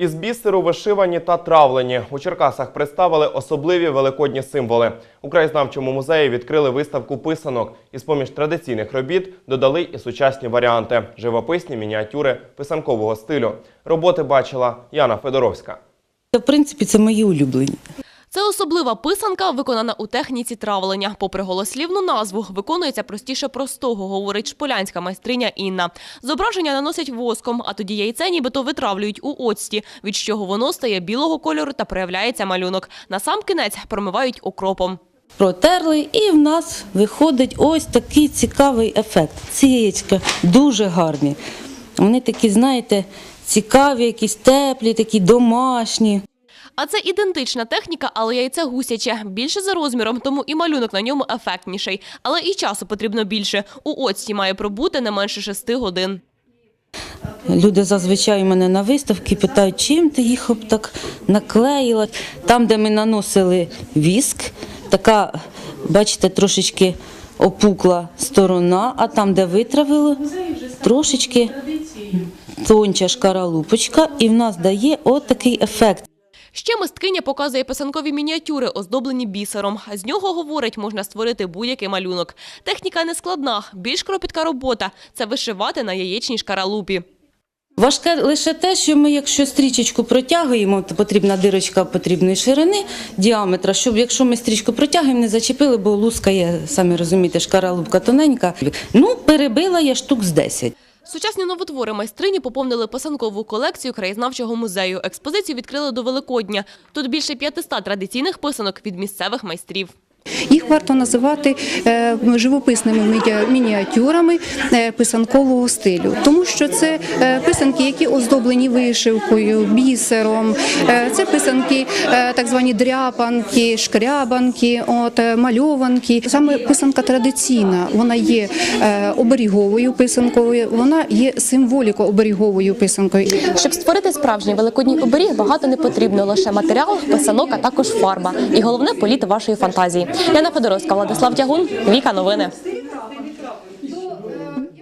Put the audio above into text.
Із бісеру вишивані та травлені у Черкасах представили особливі великодні символи. У краєзнавчому музеї відкрили виставку писанок. Із поміж традиційних робіт додали і сучасні варіанти – живописні мініатюри писанкового стилю. Роботи бачила Яна Федоровська. В принципі, це мої улюблені. Це особлива писанка, виконана у техніці травлення. Попри голослівну назву, виконується простіше простого, говорить шполянська майстриня Інна. Зображення наносять воском, а тоді яйце нібито витравлюють у оцті, від чого воно стає білого кольору та проявляється малюнок. На сам кінець промивають окропом. Протерли, і в нас виходить ось такий цікавий ефект. Ці яєчка дуже гарні. Вони такі, знаєте, цікаві, якісь теплі, такі домашні. А це ідентична техніка, але яйце гусяче. Більше за розміром, тому і малюнок на ньому ефектніший. Але і часу потрібно більше. У оцті має пробути не менше шести годин. Люди зазвичай мене на виставці питають, чим ти їх так наклеїла. Там, де ми наносили віск, така, бачите, трошечки опукла сторона, а там, де витравили, трошечки тонча шкаралупочка, і в нас дає от такий ефект. Ще мисткиня показує писанкові мініатюри, оздоблені бісером. З нього, говорить, можна створити будь-який малюнок. Техніка не складна, більш кропітка робота – це вишивати на яєчній шкаралупі. Важке лише те, що ми, якщо стрічечку протягуємо, то потрібна дирочка потрібної ширини, діаметра, щоб якщо ми стрічку протягуємо, не зачепили, бо луска є, самі розумієте, шкаралупка тоненька. Ну, перебила я штук з 10. Сучасні новотвори майстрині поповнили писанкову колекцію краєзнавчого музею. Експозицію відкрили до Великодня. Тут більше 500 традиційних писанок від місцевих майстрів. Їх варто називати е, живописними міні- мініатюрами е, писанкового стилю, тому що це е, писанки, які оздоблені вишивкою, бісером. Це писанки, так звані дряпанки, шкрябанки, от мальованки. Саме писанка традиційна, вона є оберіговою писанкою, вона є символіко-оберіговою писанкою. Щоб створити справжній великодній оберіг, багато не потрібно. Лише матеріал, писанок, а також фарба. І головне – політ вашої фантазії. Яна Федоровська, Владислав Тягун, Віка Новини.